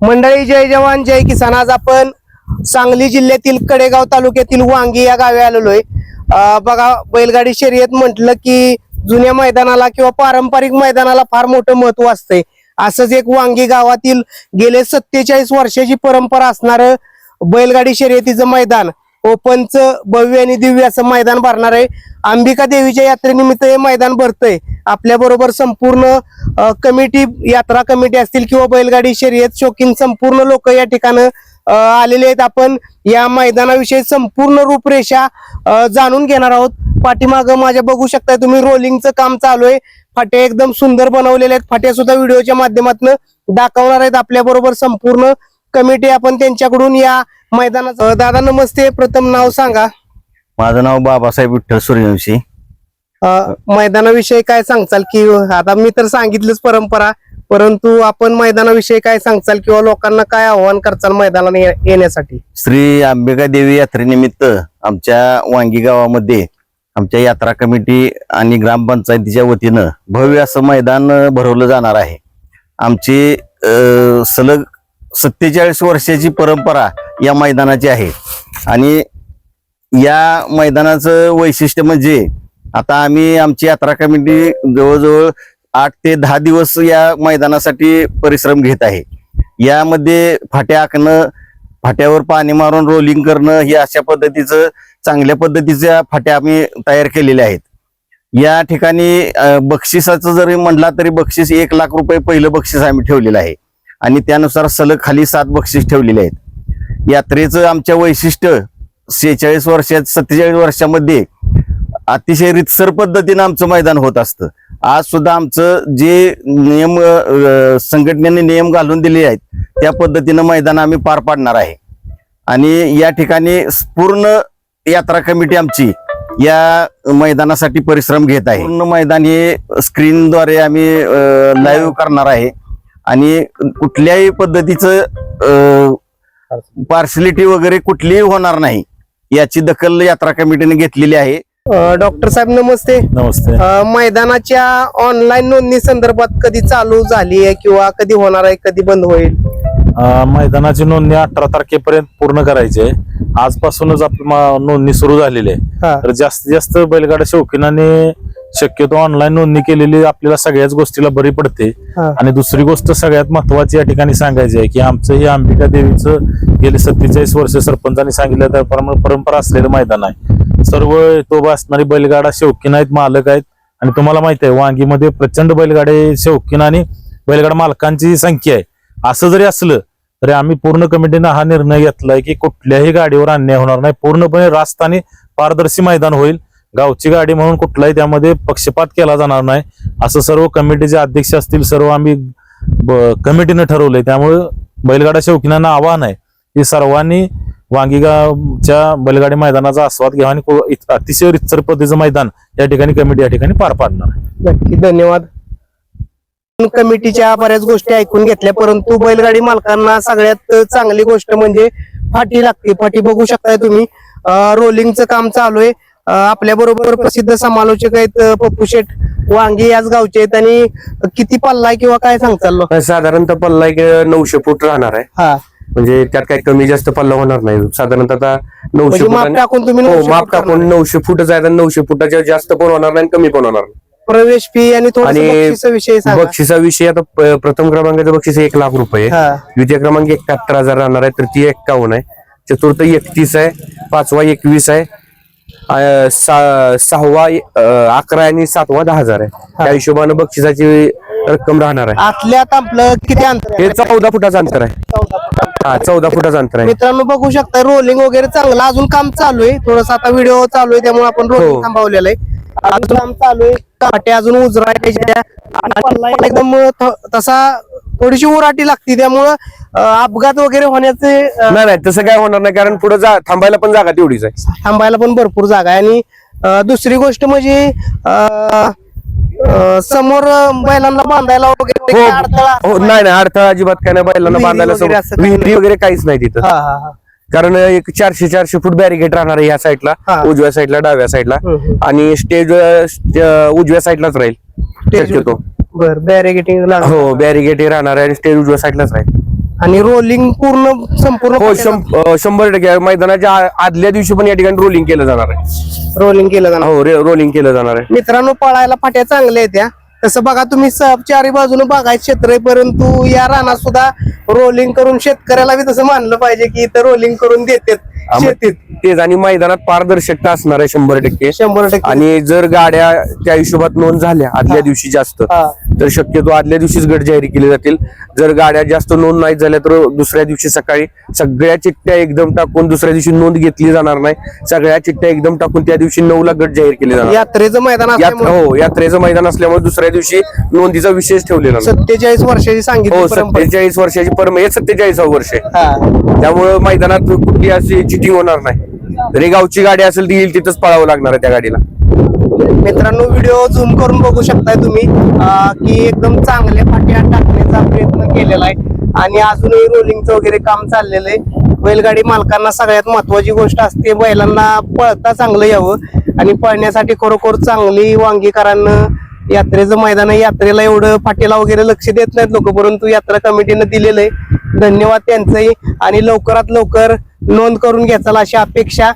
मंडळी जय जवान जय किसान. आज आपण सांगली जिल्ह्यातील कडेगाव तालुक्यातील वांगी या गावी आलेलो आहे. बघा बैलगाडी शर्यत म्हटलं की जुन्या मैदानाला किंवा पारंपरिक मैदानाला फार मोठं महत्त्व असतंय. असंच एक वांगी गावातील गेले सत्तेचाळीस वर्षाची परंपरा असणार बैलगाडी शर्यतीचं मैदान. ओपनचं भव्य आणि दिव्य असं मैदान भरणार आहे. अंबिका देवीच्या यात्रेनिमित्त हे मैदान भरतंय. आपल्याबरोबर संपूर्ण कमिटी यात्रा कमिटी असतील किंवा बैलगाडी शर्यत शौकीन संपूर्ण लोक या ठिकाणं आलेले आहेत. आपण या मैदानाविषयी संपूर्ण रूपरेषा जाणून घेणार आहोत. पाठीमागं माझ्या बघू शकताय तुम्ही रोलिंगचं काम चालू आहे. फाटे एकदम सुंदर बनवलेले आहेत. फाटे सुद्धा व्हिडिओच्या माध्यमातून दाखवणार आहेत. आपल्याबरोबर संपूर्ण कमिटी आपण त्यांच्याकडून या मैदानात दादा नमस्ते. प्रथम नाव सांगा. माझं नाव बाबासाहेब विठ्ठल सूर्यवंशी. मैदानाविषयी काय सांगचाल की आता मी तर सांगितलीच परंपरा परंतु आपण मैदानाविषयी काय सांगचाल किंवा लोकांना काय आव्हान करचाल मैदानाला येण्यासाठी? श्री अंबिका देवी यात्रेनिमित्त आमच्या वांगी गावामध्ये आमच्या यात्रा कमिटी आणि ग्रामपंचायतीच्या वतीनं भव्य असं मैदान भरवलं जाणार आहे. आमची सलग सत्तेचाळीस वर्षाची परंपरा या मैदानाची आहे. आणि या मैदानाचं वैशिष्ट्य म्हणजे आता आम्ही आमची यात्रा कमिटी जवळजवळ आठ ते दहा दिवस या मैदानासाठी परिश्रम घेत आहे. यामध्ये फाट्या आखणं फाट्यावर पाणी मारून रोलिंग करणं हे अशा पद्धतीचं चांगल्या पद्धतीच्या फाट्या आम्ही तयार केलेल्या आहेत. या ठिकाणी बक्षिसाचं जरी म्हणला तरी बक्षीस एक लाख रुपये पहिलं बक्षीस आम्ही ठेवलेलं आहे. आणि त्यानुसार सलग खाली सात बक्षीस ठेवलेले आहेत. यात्रेचं आमच्या वैशिष्ट्य सेहेचाळीस वर्षात सत्तेचाळीस वर्षामध्ये अतिशय रितसर पद्धतीनं आमचं मैदान होत असतं. आज सुद्धा आमचं जे नियम संघटनेने नियम घालून दिले आहेत त्या पद्धतीनं मैदान आम्ही पार पाडणार आहे. आणि या ठिकाणी पूर्ण यात्रा कमिटी आमची या मैदानासाठी परिश्रम घेत आहे. पूर्ण मैदान हे स्क्रीनद्वारे आम्ही लाईव्ह करणार आहे. आणि कुठल्याही पद्धतीचं पार्सलिटी वगैरे कुठलीही होणार नाही याची दखल यात्रा कमिटीने घेतलेली आहे. डॉक्टर साहेब नमस्ते. नमस्ते. अ, मैदानाच्या ऑनलाईन नोंदणी संदर्भात कधी चालू झाली आहे किंवा कधी होणार आहे कधी बंद होईल? अं, मैदानाची नोंदणी अठरा तारखेपर्यंत पूर्ण करायची आहे. आजपासूनच आपली मा- नोंदणी सुरू झालेली आहे. हा. तर जास्तीत जास्त बैलगाडा शौकीनाने शक्यतो ऑनलाईन नोंदणी केलेली आपल्याला सगळ्याच गोष्टीला बरी पडते. हा. आणि दुसरी गोष्ट सगळ्यात महत्वाची या ठिकाणी सांगायची आहे की आमचं हे अंबिका देवीचं गेले सत्तेचाळीस वर्ष सरपंचांनी सांगितलं त्याप्रमाणे परंपरा असलेलं मैदान आहे. सर्व तोबा असणारी बैलगाडा शौकीन आहेत मालक आहेत. आणि तुम्हाला माहिती आहे वांगीमध्ये प्रचंड बैलगाडे शौकीन आणि बैलगाडा मालकांची संख्या आहे. असं जरी असलं तरी आम्ही पूर्ण कमिटीनं हा निर्णय घेतलाय की कुठल्याही गाडीवर अन्याय होणार नाही. पूर्णपणे रास्त आणि पारदर्शी मैदान होईल. गावची गाडी म्हणून कुठलाही त्यामध्ये पक्षपात केला जाणार नाही. असं सर्व कमिटीचे अध्यक्ष असतील सर्व आम्ही ब- कमिटीनं ठरवलंय. त्यामुळे बैलगाडा शौकीनांना आव्हान आहे की सर्वांनी वांगीगावच्या बैलगाडी मैदानाचा आस्वाद घ्यावा आणि अतिशय रितसर पद्धतीचं मैदान या ठिकाणी कमिटी या ठिकाणी पार पाडणार नक्की धन्यवाद. कमिटीच्या बऱ्याच गोष्टी ऐकून घेतल्या परंतु बैलगाडी मालकांना सगळ्यात चांगली गोष्ट म्हणजे फाटी लागते. फाटी बघू शकताय तुम्ही. रोलिंगचं काम चालू आहे. आपल्या बरोबर प्रसिद्ध समालोचक आहेत पप्पू शेठ वांगी याच गावचे आहेत. आणि किती पल्ला आहे किंवा काय सांगताल? साधारणतः पल्ला एक नऊशे फूट राहणार आहे. हा. म्हणजे त्यात काही कमी जास्त पल्ला होणार नाही. साधारणतः आता नऊशे म्हणजे माप फुटाने- टाकून तुम्ही हो 900 माप फूट करणार. टाकून. नऊशे फुटच आहे नऊशे फुटाच्या जास्त पण होणार नाही आणि कमी पण होणार नाही. प्रवेश फी आणि आणि थोडं विषय सांगा. बक्षिसा विषयी आता प- प्रथम क्रमांकाचं बक्षीस एक लाख रुपये. हा. द्वितीय क्रमांक एकाहत्तर हजार राहणार आहे तृतीय एक्कावन्न आहे चतुर्थ एकतीस आहे पाचवा एकवीस आहे अं, सा- सहावा अं, अकरा आणि सातवा दहा हजार आहे. त्या हिशोबानं बक्षिसाची रक्कम राहणार आहे. आतल्यात आपलं किती अंतर आहे? हे चौदा फुटाचं अंतर आहे. चौदा फूट. हा चौदा फुटाचं अंतर आहे. मित्रांनो बघू शकता रोलिंग वगैरे चांगलं. अजून काम चालू आहे. थोडस आता व्हिडिओ चालू आहे त्यामुळे आपण रोलिंग हो. थांबवलेलं आहे. अजून काम चालू आहे. काटे अजून आणि पल्ला एकदम थ- तसा थोडीशी उराटी लागते. त्यामुळं अं, अपघात वगैरे होण्याचे अं, नाही नाही तसं काय होणार नाही कारण पुढे जा थांबायला पण जागा तेवढीच आहे. थांबायला पण भरपूर जागा आहे. आणि अं, दुसरी गोष्ट म्हणजे अं, समोर बैलांना बांधायला वगैरे हो काही अडथळा हो नाही नाही अडथळा अजिबात काय नाही. बैलांना विहिरी बांधायला वगैरे काही विहिरी वगैरे काहीच नाही तिथं. हा हा हा. कारण एक चारशे चारशे फूट बॅरिगेट राहणार आहे ह्या साईडला हा. उजव्या साईडला डाव्या साईडला. हम्म, हम्म. आणि स्टेज उजव्या साईडलाच राहील. शक्यतो. बर बॅरिगेटिंग हो बॅरिगेट हे राहणार आहे आणि स्टेज उजव्या साईडलाच राहील. आणि रोलिंग पूर्ण संपूर्ण हो शं- अं, शंभर टक्के. मैदानाच्या आ- आदल्या दिवशी पण या ठिकाणी रोलिंग केलं जाणार आहे. रोलिंग केलं जाणार. हो रोलिंग केलं जाणार आहे. मित्रांनो पळायला फाट्या चांगल्या आहेत त्या तसं बघा तुम्ही स- चारी बाजूने बघायचं क्षेत्र आहे परंतु या रानात सुद्धा रोलिंग करून शेतकऱ्याला बी तसं मानलं पाहिजे की इथं रोलिंग करून देतात. शेतीत. तेच आणि मैदानात पारदर्शकता असणार आहे शंभर टक्के. शंभर टक्के. आणि जर गाड्या त्या हिशोबात नोंद झाल्या आदल्या दिवशी जास्त. तर शक्यतो आदल्या दिवशीच गट जाहीर केले जातील. जर गाड्या जास्त नोंद नाही झाल्या तर दुसऱ्या दिवशी सकाळी सगळ्या चिठ्ठ्या एकदम टाकून दुसऱ्या दिवशी नोंद घेतली जाणार नाही. सगळ्या चिठ्ठ्या एकदम टाकून त्या दिवशी नऊला गट जाहीर केले जाणार. यात्रेचं मैदान हो यात्रेचं मैदान असल्यामुळे दुसऱ्या दिवशी नोंदीचा विशेष ठेवलेला. सत्तेचाळीस वर्षाची सांगितली हो सत्तेचाळीस वर्षाची परम हे सत्तेचाळीसावं वर्ष आहे. त्यामुळे मैदानात कुठली अशी चिटिंग होणार नाही. जरी गावची गाडी असेल ती येईल तिथंच पळावं लागणार आहे त्या गाडीला. मित्रांनो व्हिडिओ झूम करून बघू शकताय तुम्ही की एकदम चांगल्या फाट्या टाकण्याचा प्रयत्न केलेला आहे. आणि अजूनही रोलिंगचं वगैरे काम चाललेलं आहे. बैलगाडी मालकांना सगळ्यात महत्वाची गोष्ट असते बैलांना पळता चांगलं यावं. आणि पळण्यासाठी खरोखर चांगली वांगीकरांना यात्रेचं मैदान आहे. यात्रेला एवढं फाटेला वगैरे लक्ष देत नाहीत लोक परंतु यात्रा कमिटीनं दिलेलं आहे. धन्यवाद त्यांचंही. आणि लवकरात लवकर नोंद करून घ्याचाल अशी अपेक्षा